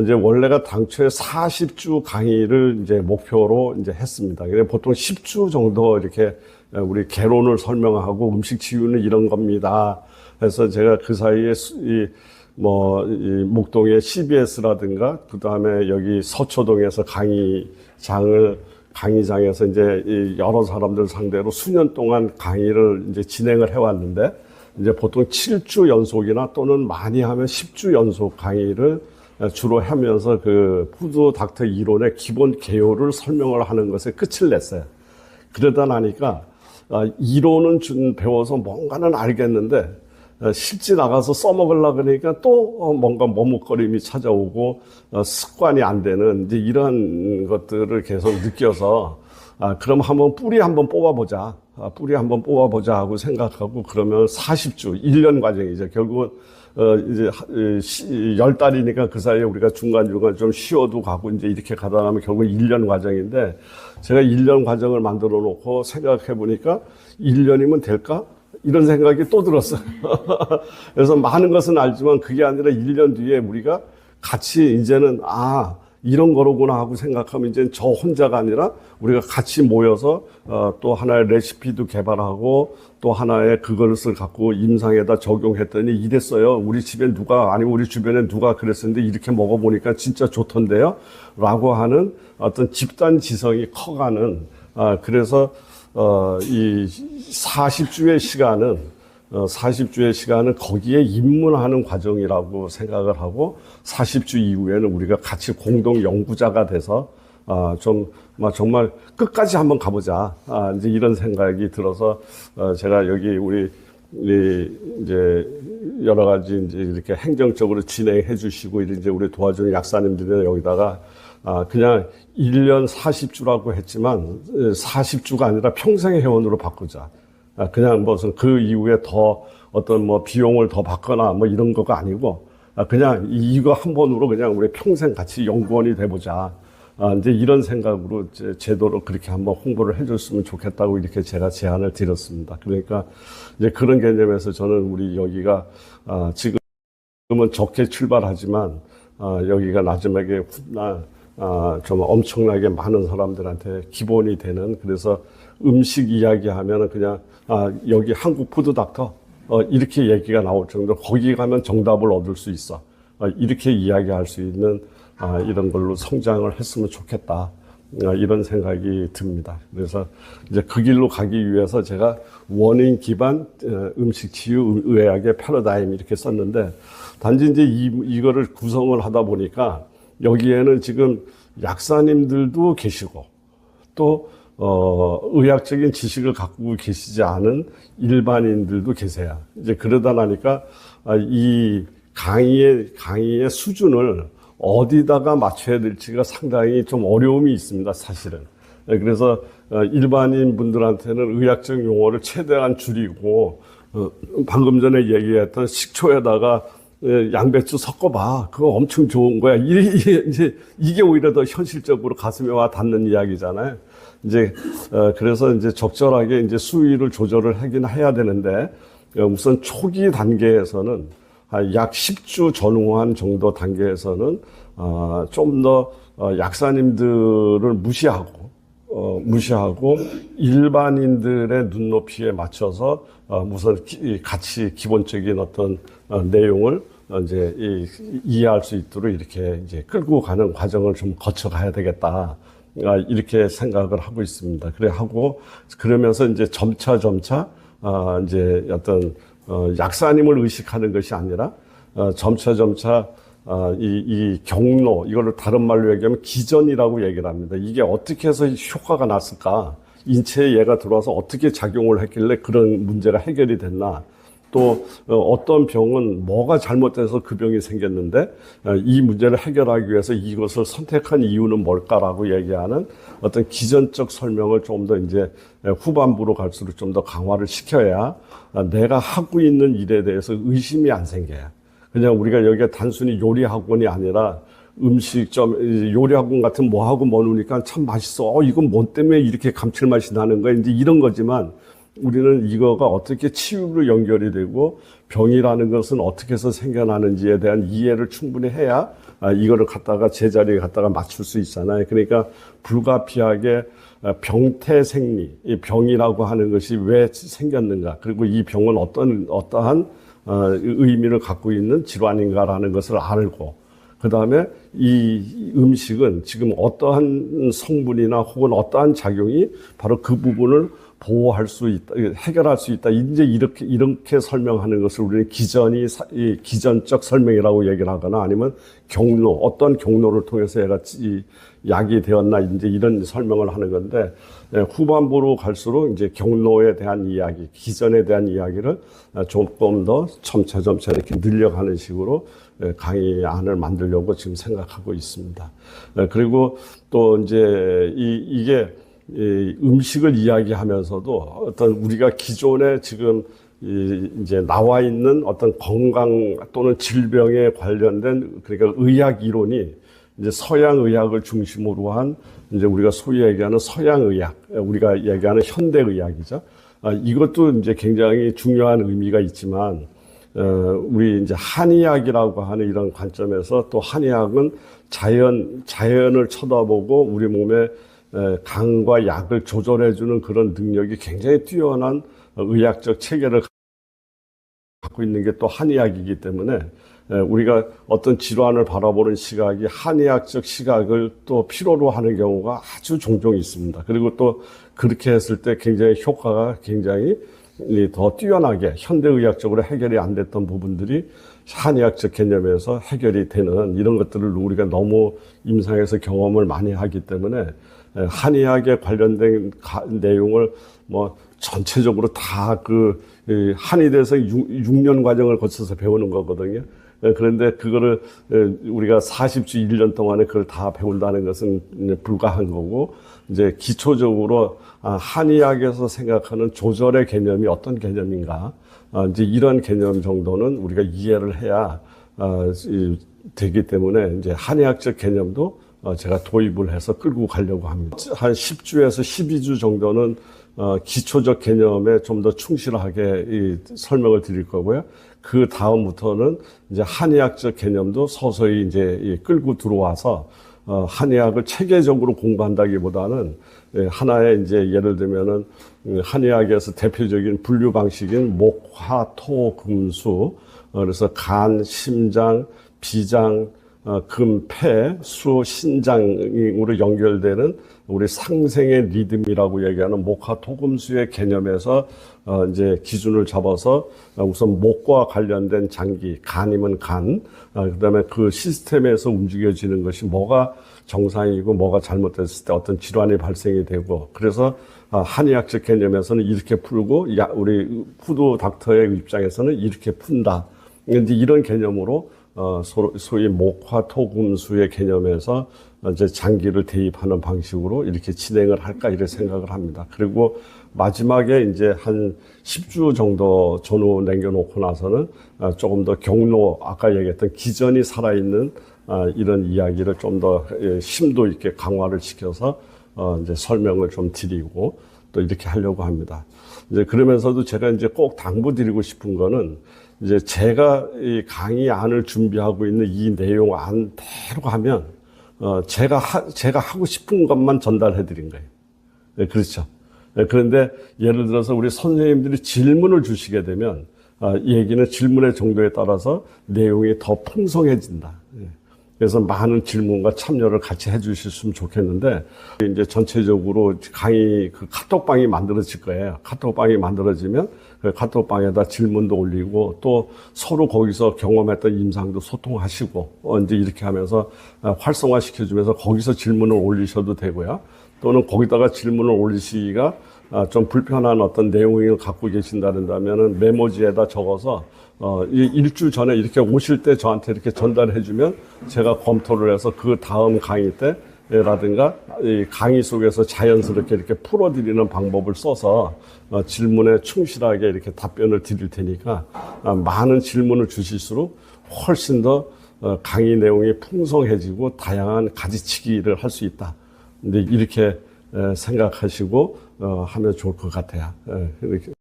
이제 원래가 당초에 40주 강의를 이제 목표로 이제 했습니다. 그래 보통 10주 정도 이렇게 우리 개론을 설명하고 음식 치유는 이런 겁니다. 그래서 제가 그 사이에 수- 이, 뭐, 이 목동의 CBS라든가, 그 다음에 여기 서초동에서 강의장을, 강의장에서 이제 이 여러 사람들 상대로 수년 동안 강의를 이제 진행을 해왔는데, 이제 보통 7주 연속이나 또는 많이 하면 10주 연속 강의를 주로 하면서 그 푸드 닥터 이론의 기본 개요를 설명을 하는 것에 끝을 냈어요. 그러다 나니까 아, 이론은 준 배워서 뭔가는 알겠는데 어, 실제 나가서 써먹으려 그러니까 또 어, 뭔가 머뭇거림이 찾아오고 어, 습관이 안 되는 이제 이런 것들을 계속 느껴서 아, 그럼 한번 뿌리 한번 뽑아보자. 아, 뿌리 한번 뽑아보자 하고 생각하고 그러면 40주, 1년 과정이죠. 결국은 어, 이제 열 달이니까 그 사이에 우리가 중간 중간 좀 쉬어도 가고 이제 이렇게 가다 나면 결국 1년 과정인데 제가 1년 과정을 만들어 놓고 생각해 보니까 1년이면 될까? 이런 생각이 또 들었어요. 그래서 많은 것은 알지만 그게 아니라 1년 뒤에 우리가 같이 이제는 아, 이런 거로구나 하고 생각하면 이제 저 혼자가 아니라 우리가 같이 모여서 어, 또 하나의 레시피도 개발하고 또 하나의 그것을 갖고 임상에다 적용했더니 이랬어요. 우리 집에 누가 아니면 우리 주변에 누가 그랬었는데 이렇게 먹어보니까 진짜 좋던데요. 라고 하는 어떤 집단 지성이 커가는 아, 그래서 어, 이 40주의 시간은 어, 40주의 시간은 거기에 입문하는 과정이라고 생각을 하고 40주 이후에는 우리가 같이 공동 연구자가 돼서 아, 좀막 정말 끝까지 한번 가보자. 아, 이제 이런 생각이 들어서 어, 제가 여기 우리 이 이제 여러 가지 이제 이렇게 행정적으로 진행해 주시고 이제 우리 도와주는 약사님들이 여기다가 아, 그냥 1년 40주라고 했지만 40주가 아니라 평생의 회원으로 바꾸자. 아, 그냥 무슨 그 이후에 더 어떤 뭐 비용을 더 받거나 뭐 이런 거가 아니고 아, 그냥 이- 이거 한 번으로 그냥 우리 평생 같이 연구원이 돼보자. 아, 이제 이런 생각으로 이제 제도로 그렇게 한번 홍보를 해줬으면 좋겠다고 이렇게 제가 제안을 드렸습니다. 그러니까 이제 그런 개념에서 저는 우리 여기가 아, 지금은 적게 출발하지만 아, 여기가 마지막에 훗날 아, 좀 엄청나게 많은 사람들한테 기본이 되는 그래서 음식 이야기하면은 그냥 아, 여기 한국 푸드 닥터 어, 이렇게 얘기가 나올 정도로 거기 가면 정답을 얻을 수 있어 어, 이렇게 이야기할 수 있는 아, 이런 걸로 성장을 했으면 좋겠다 아, 이런 생각이 듭니다. 그래서 이제 그 길로 가기 위해서 제가 원인 기반 어, 음식 치유 의학의 패러다임 이렇게 썼는데 단지 이제 이, 이거를 구성을 하다 보니까 여기에는 지금 약사님들도 계시고 또 어, 의학적인 지식을 갖고 계시지 않은 일반인들도 계세요. 이제 그러다 나니까 아, 이 강의의 강의의 수준을 어디다가 맞춰야 될지가 상당히 좀 어려움이 있습니다, 사실은. 예, 그래서 어, 일반인 분들한테는 의학적 용어를 최대한 줄이고 어, 방금 전에 얘기했던 식초에다가 예, 양배추 섞어봐. 그거 엄청 좋은 거야. 이- 이- 이제 이게 오히려 더 현실적으로 가슴에 와 닿는 이야기잖아요. 이제 어, 그래서 이제 적절하게 이제 수위를 조절을 하긴 해야 되는데 어, 우선 초기 단계에서는 한약 10주 전후한 정도 단계에서는 어, 좀더 약사님들을 무시하고 어, 무시하고 일반인들의 눈높이에 맞춰서 어, 우선 기- 같이 기본적인 어떤 어, 내용을 어, 이제 이, 이해할 수 있도록 이렇게 이제 끌고 가는 과정을 좀 거쳐 가야 되겠다. 아, 이렇게 생각을 하고 있습니다. 그래 하고 그러면서 이제 점차 점차 아, 이제 어떤 어, 약사님을 의식하는 것이 아니라 어, 점차 점차 아, 이, 이 경로 이거를 다른 말로 얘기하면 기전이라고 얘기를 합니다. 이게 어떻게 해서 효과가 났을까? 인체에 얘가 들어와서 어떻게 작용을 했길래 그런 문제가 해결이 됐나? 또 어, 어떤 병은 뭐가 잘못돼서 그 병이 생겼는데 어, 이 문제를 해결하기 위해서 이것을 선택한 이유는 뭘까라고 얘기하는 어떤 기전적 설명을 좀 더 이제 후반부로 갈수록 좀 더 강화를 시켜야 어, 내가 하고 있는 일에 대해서 의심이 안 생겨요. 그냥 우리가 여기가 단순히 요리 학원이 아니라 음식점 요리 학원 같은 뭐 하고 뭐 노니까 참 맛있어. 어, 이건 뭐 때문에 이렇게 감칠맛이 나는 거야. 이제 이런 거지만 우리는 이거가 어떻게 치유로 연결이 되고 병이라는 것은 어떻게 해서 생겨나는지에 대한 이해를 충분히 해야 아, 이거를 갖다가 제자리에 갖다가 맞출 수 있잖아요. 그러니까 불가피하게 어, 병태 생리, 이 병이라고 하는 것이 왜 생겼는가, 그리고 이 병은 어떤 어떠한 어, 의미를 갖고 있는 질환인가라는 것을 알고, 그 다음에 이 음식은 지금 어떠한 성분이나 혹은 어떠한 작용이 바로 그 부분을 보호할 수 있다, 해결할 수 있다. 이제 이렇게, 이렇게 설명하는 것을 우리는 기전이, 기전적 설명이라고 얘기를 하거나 아니면 경로, 어떤 경로를 통해서 얘가 이 약이 되었나 이제 이런 설명을 하는 건데 예, 후반부로 갈수록 이제 경로에 대한 이야기, 기전에 대한 이야기를 어, 조금 더 점차 점차 이렇게 늘려가는 식으로 예, 강의 안을 만들려고 지금 생각하고 있습니다. 예, 그리고 또 이제 이, 이게 이 음식을 이야기하면서도 어떤 우리가 기존에 지금 이 이제 나와 있는 어떤 건강 또는 질병에 관련된 그러니까 의학 이론이 이제 서양 의학을 중심으로 한 이제 우리가 소위 얘기하는 서양 의학, 우리가 얘기하는 현대 의학이죠. 아, 이것도 이제 굉장히 중요한 의미가 있지만 어, 우리 이제 한의학이라고 하는 이런 관점에서 또 한의학은 자연, 자연을 쳐다보고 우리 몸에 에, 강과 약을 조절해주는 그런 능력이 굉장히 뛰어난 의학적 체계를 갖고 있는 게 또 한의학이기 때문에 에, 우리가 어떤 질환을 바라보는 시각이 한의학적 시각을 또 필요로 하는 경우가 아주 종종 있습니다. 그리고 또 그렇게 했을 때 굉장히 효과가 굉장히 이더 뛰어나게 현대의학적으로 해결이 안 됐던 부분들이 한의학적 개념에서 해결이 되는 이런 것들을 우리가 너무 임상에서 경험을 많이 하기 때문에 에, 한의학에 관련된 가- 내용을 뭐 전체적으로 다 그 한의대에서 6, 년 과정을 거쳐서 배우는 거거든요. 에, 그런데 그거를 에, 우리가 40주 1년 동안에 그걸 다 배운다는 것은 불가한 거고 이제 기초적으로 아, 한의학에서 생각하는 조절의 개념이 어떤 개념인가 아, 이제 이런 개념 정도는 우리가 이해를 해야 아, 이, 되기 때문에 이제 한의학적 개념도 어, 제가 도입을 해서 끌고 가려고 합니다. 한 10주에서 12주 정도는 어, 기초적 개념에 좀 더 충실하게 이 설명을 드릴 거고요. 그 다음부터는 이제 한의학적 개념도 서서히 이제 이 끌고 들어와서 어, 한의학을 체계적으로 공부한다기보다는 예, 하나의 이제 예를 들면은 음, 한의학에서 대표적인 분류 방식인 목, 화, 토, 금수 어, 그래서 간, 심장, 비장, 어, 금, 폐, 수, 신장으로 연결되는 우리 상생의 리듬이라고 얘기하는 목화 토금수의 개념에서 어, 이제 기준을 잡아서 어, 우선 목과 관련된 장기, 간이면 간, 어, 그다음에 그 시스템에서 움직여지는 것이 뭐가 정상이고 뭐가 잘못됐을 때 어떤 질환이 발생이 되고 그래서 어, 한의학적 개념에서는 이렇게 풀고 야, 우리 푸드 닥터의 입장에서는 이렇게 푼다. 이제 이런 개념으로 어, 소, 소위 목화 토금수의 개념에서 이제 장기를 대입하는 방식으로 이렇게 진행을 할까 이런 생각을 합니다. 그리고 마지막에 이제 한 10주 정도 전후 남겨놓고 나서는 어, 조금 더 경로 아까 얘기했던 기전이 살아있는 어, 이런 이야기를 좀 더 심도 있게 강화를 시켜서 어, 이제 설명을 좀 드리고 또 이렇게 하려고 합니다. 이제 그러면서도 제가 이제 꼭 당부드리고 싶은 거는 이제 제가 이 강의 안을 준비하고 있는 이 내용 안대로 하면 어 제가 하, 제가 하고 싶은 것만 전달해 드린 거예요. 네, 그렇죠. 네, 그런데 예를 들어서 우리 선생님들이 질문을 주시게 되면 아, 이 얘기는 질문의 정도에 따라서 내용이 더 풍성해진다. 예. 그래서 많은 질문과 참여를 같이 해주셨으면 좋겠는데 이제 전체적으로 강의 그 카톡방이 만들어질 거예요. 카톡방이 만들어지면 그 카톡방에다 질문도 올리고 또 서로 거기서 경험했던 임상도 소통하시고 어, 이제 이렇게 하면서 아, 활성화 시켜주면서 거기서 질문을 올리셔도 되고요. 또는 거기다가 질문을 올리시기가 아, 좀 불편한 어떤 내용을 갖고 계신다면은 메모지에다 적어서 어, 이 일주 전에 이렇게 오실 때 저한테 이렇게 전달해 주면 제가 검토를 해서 그 다음 강의 때 라든가 이 강의 속에서 자연스럽게 이렇게 풀어드리는 방법을 써서 어, 질문에 충실하게 이렇게 답변을 드릴 테니까 아, 많은 질문을 주실수록 훨씬 더 어, 강의 내용이 풍성해지고 다양한 가지치기를 할 수 있다. 근데 이렇게 에, 생각하시고 어, 하면 좋을 것 같아요. 에, 이렇게.